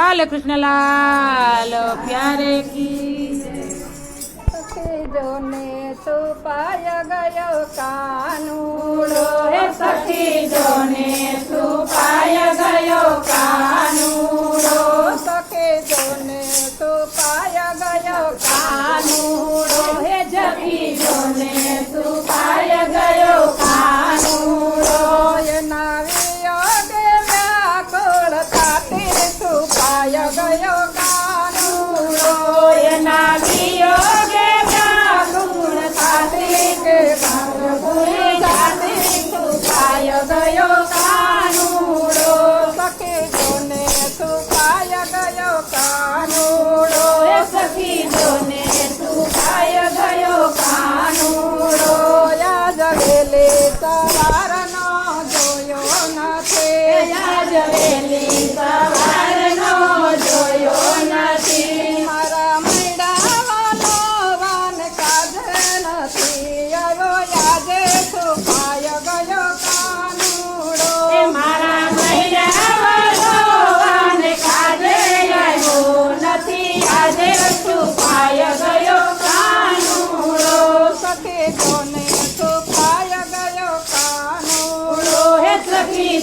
બાલકૃષ્ણલાલ પ્યારે કી જોને છુપાય ગયો કાનુડો. હે સખી જોને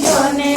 millones.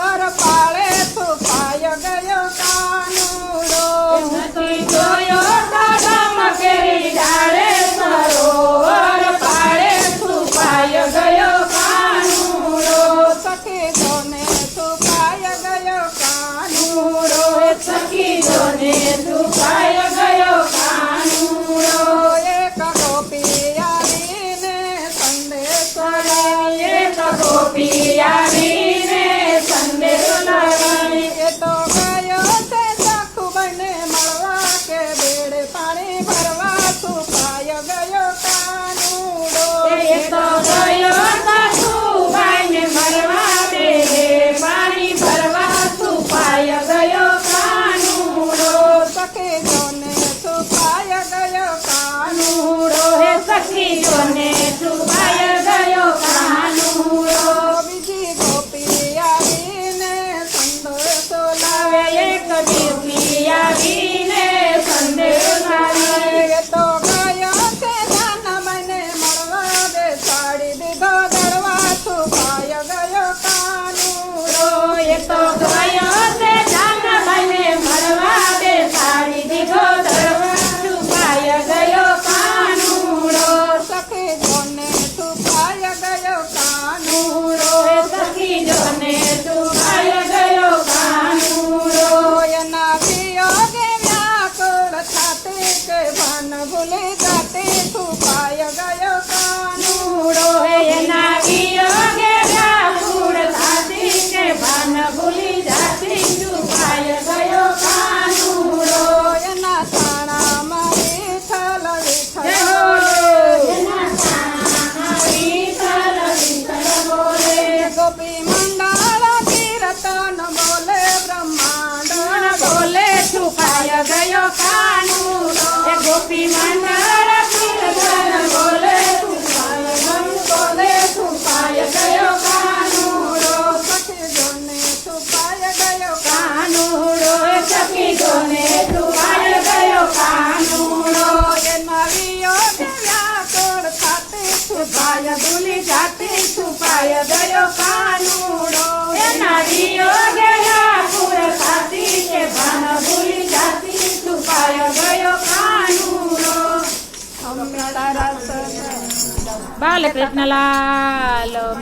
છુપાય ગયું કાનુડો એના જોને Vale, Krishna Lalo,